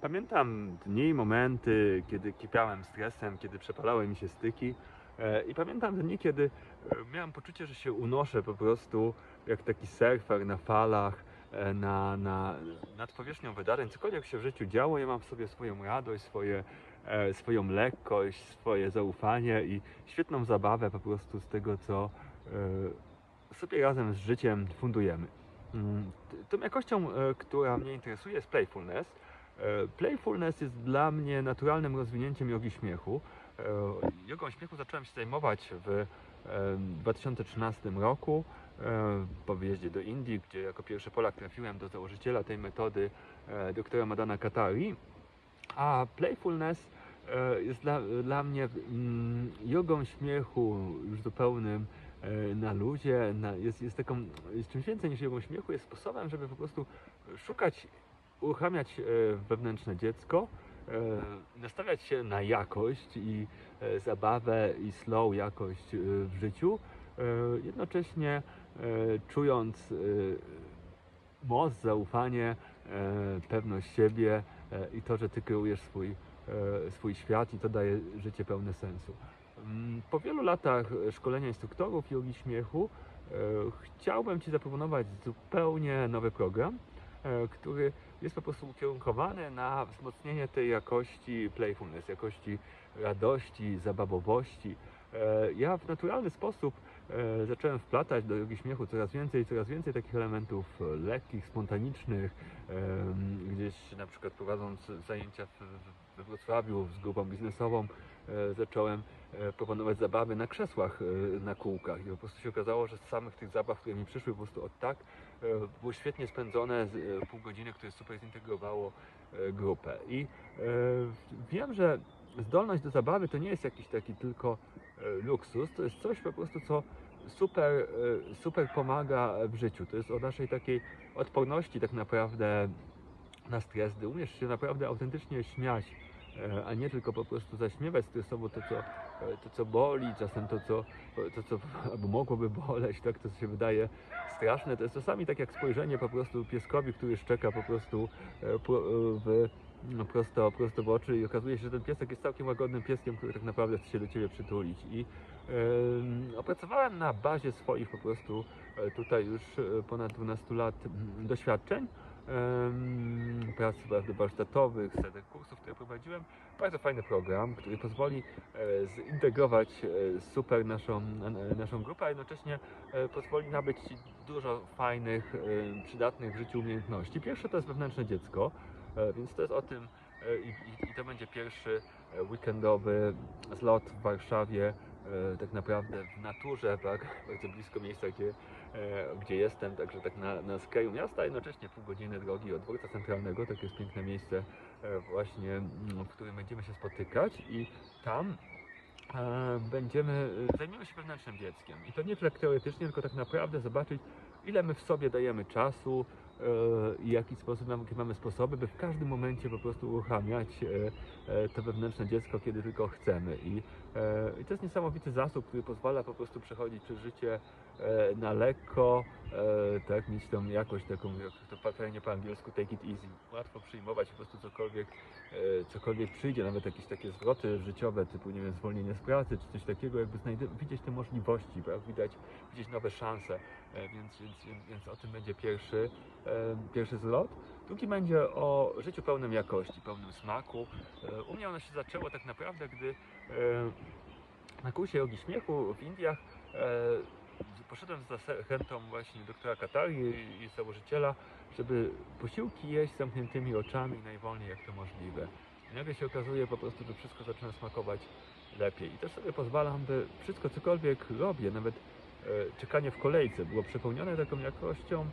Pamiętam dni, momenty, kiedy kipiałem stresem, kiedy przepalały mi się styki. E, I pamiętam dni, kiedy e, miałem poczucie, że się unoszę po prostu jak taki surfer na falach, e, na, na, nad powierzchnią wydarzeń. Cokolwiek się w życiu działo, ja mam w sobie swoją radość, swoje, swoją lekkość, swoje zaufanie i świetną zabawę po prostu z tego, co sobie razem z życiem fundujemy. Mm, Tą jakością, która mnie interesuje jest playfulness. E, Playfulness jest dla mnie naturalnym rozwinięciem jogi śmiechu. E, Jogą śmiechu zacząłem się zajmować w e, 2013 roku e, po wyjeździe do Indii, gdzie jako pierwszy Polak trafiłem do założyciela tej metody, doktora Madana Katari. A playfulness jest dla, dla mnie mm, jogą śmiechu już zupełnym na luzie, na, jest, jest taką, jest czymś więcej niż jogą śmiechu, jest sposobem, żeby po prostu szukać, uruchamiać e, wewnętrzne dziecko, e, nastawiać się na jakość i e, zabawę i slow jakość w życiu, jednocześnie czując moc, zaufanie, pewność siebie i to, że ty kreujesz swój, swój świat i to daje życie pełne sensu. Mm, Po wielu latach szkolenia instruktorów jogi śmiechu chciałbym Ci zaproponować zupełnie nowy program, który jest po prostu ukierunkowany na wzmocnienie tej jakości playfulness, jakości radości, zabawowości. E, Ja w naturalny sposób e, zacząłem wplatać do jogi śmiechu coraz więcej, coraz więcej takich elementów e, lekkich, spontanicznych. Gdzieś na przykład prowadząc zajęcia we Wrocławiu z grupą biznesową, e, zacząłem e, proponować zabawy na krzesłach e, na kółkach. I po prostu się okazało, że z samych tych zabaw, które mi przyszły po prostu od tak, e, było świetnie spędzone e, pół godziny, które super zintegrowało e, grupę. I e, wiem, że zdolność do zabawy to nie jest jakiś taki tylko e, luksus, to jest coś po prostu, co super, e, super pomaga w życiu. To jest o naszej takiej odporności tak naprawdę na stres, gdy umiesz się naprawdę autentycznie śmiać, e, a nie tylko po prostu zaśmiewać stresowo to, co, e, to, co boli, czasem to, co, to, co albo mogłoby boleć, tak, to co się wydaje straszne. To jest czasami tak jak spojrzenie po prostu pieskowi, który szczeka po prostu e, pro- w, no, prosto, prosto w oczy i okazuje się, że ten piesek jest całkiem łagodnym pieskiem, który tak naprawdę chce się do Ciebie przytulić. I em, opracowałem na bazie swoich po prostu e, tutaj już e, ponad 12 lat mm, doświadczeń, prac warsztatowych, setek kursów, które prowadziłem. Bardzo fajny program, który pozwoli e, zintegrować e, super naszą, na- naszą grupę, a jednocześnie e, pozwoli nabyć dużo fajnych, e, przydatnych w życiu umiejętności. Pierwsze to jest wewnętrzne dziecko, e, więc to jest o tym e, i, i, i to będzie pierwszy e, weekendowy zlot w Warszawie, e, tak naprawdę w naturze, tak, bardzo blisko miejsca, gdzie, e, gdzie jestem, także tak na, na skraju miasta, jednocześnie pół godziny drogi od dworca centralnego, takie jest piękne miejsce e, właśnie, mm, w którym będziemy się spotykać i tam e, będziemy, e, zajmiemy się wewnętrznym dzieckiem. I to nie tak teoretycznie, tylko tak naprawdę zobaczyć, ile my w sobie dajemy czasu e, i jaki sposób, jakie mamy sposoby, by w każdym momencie po prostu uruchamiać e, e, to wewnętrzne dziecko, kiedy tylko chcemy. I, e, I to jest niesamowity zasób, który pozwala po prostu przechodzić przez życie e, na lekko, e, tak, mieć tą jakość taką, jak to patrzenie po angielsku, take it easy. Łatwo przyjmować po prostu cokolwiek, e, cokolwiek przyjdzie, nawet jakieś takie zwroty życiowe, typu, nie wiem, zwolnienie z pracy, czy coś takiego, jakby znajdy- widzieć te możliwości, prawda? Widać, widzieć nowe szanse, e, więc, więc, więc, więc o tym będzie pierwszy, e, pierwszy zlot. Drugi będzie o życiu pełnym jakości, pełnym smaku. E, U mnie ono się zaczęło tak naprawdę, gdy e, na kursie jogi śmiechu w Indiach e, poszedłem za zachętą właśnie doktora Katari i, założyciela, żeby posiłki jeść zamkniętymi oczami najwolniej jak to możliwe. I nagle się okazuje po prostu, że wszystko zaczyna smakować lepiej. I też sobie pozwalam, by wszystko cokolwiek robię, nawet czekanie w kolejce było przepełnione taką jakością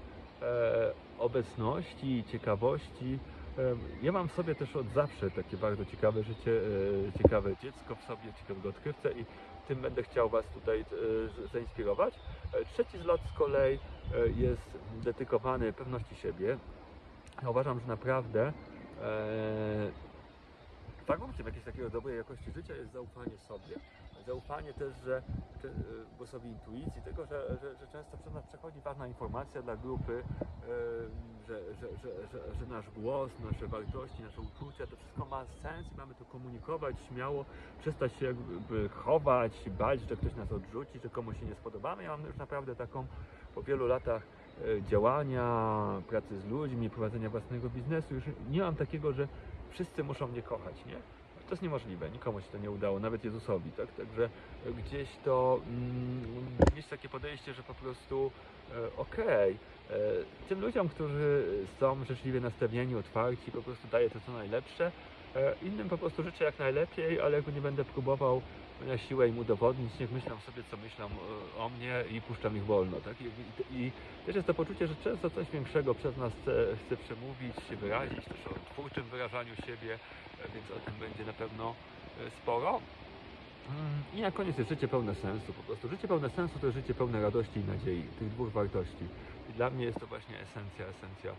obecności, ciekawości. Ja mam w sobie też od zawsze takie bardzo ciekawe życie, e, ciekawe dziecko w sobie, ciekawego odkrywcę i tym będę chciał Was tutaj e, zainspirować. E, Trzeci zlot z kolei jest dedykowany pewności siebie. Ja uważam, że naprawdę warunkiem jakiegoś takiego dobrej jakości życia jest zaufanie sobie. Zaufanie też, że czy, y, głosowi intuicji, tego, że, że, że często przez nas przechodzi ważna informacja dla grupy, y, że, że, że, że, że nasz głos, nasze wartości, nasze uczucia, to wszystko ma sens i mamy to komunikować śmiało, przestać się jakby chować, bać, że ktoś nas odrzuci, że komuś się nie spodobamy. Ja mam już naprawdę taką po wielu latach e, działania, pracy z ludźmi, prowadzenia własnego biznesu, już nie mam takiego, że wszyscy muszą mnie kochać, nie? To jest niemożliwe, nikomu się to nie udało, nawet Jezusowi, tak? Także gdzieś to, mm, gdzieś takie podejście, że po prostu e, okej, e, tym ludziom, którzy są życzliwie nastawieni, otwarci, po prostu daję to co najlepsze, e, innym po prostu życzę jak najlepiej, ale jakby nie będę próbował na siłę im udowodnić, niech myślą sobie, co myślą e, o mnie i puszczam ich wolno, tak? I, i, i też jest to poczucie, że często coś większego przez nas chce, chce przemówić, wyrazić, też o twórczym wyrażaniu siebie, e, więc o tym będzie na pewno e, sporo. Mm, I na koniec jest życie pełne sensu, po prostu życie pełne sensu to jest życie pełne radości i nadziei, tych dwóch wartości. I dla mnie jest to właśnie esencja, esencja,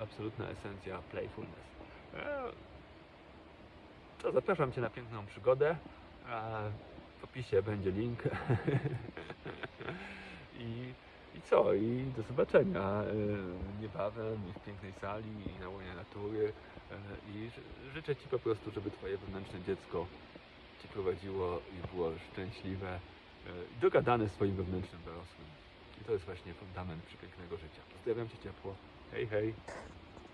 absolutna esencja playfulness. To zapraszam Cię na piękną przygodę. W opisie będzie link. I, I co? I do zobaczenia e, niebawem w pięknej sali i na łonie natury. E, I ży- życzę Ci po prostu, żeby Twoje wewnętrzne dziecko Cię prowadziło i było szczęśliwe e, dogadane swoim wewnętrznym dorosłym. I to jest właśnie fundament przepięknego życia. Pozdrawiam Cię ciepło. Hej, hej.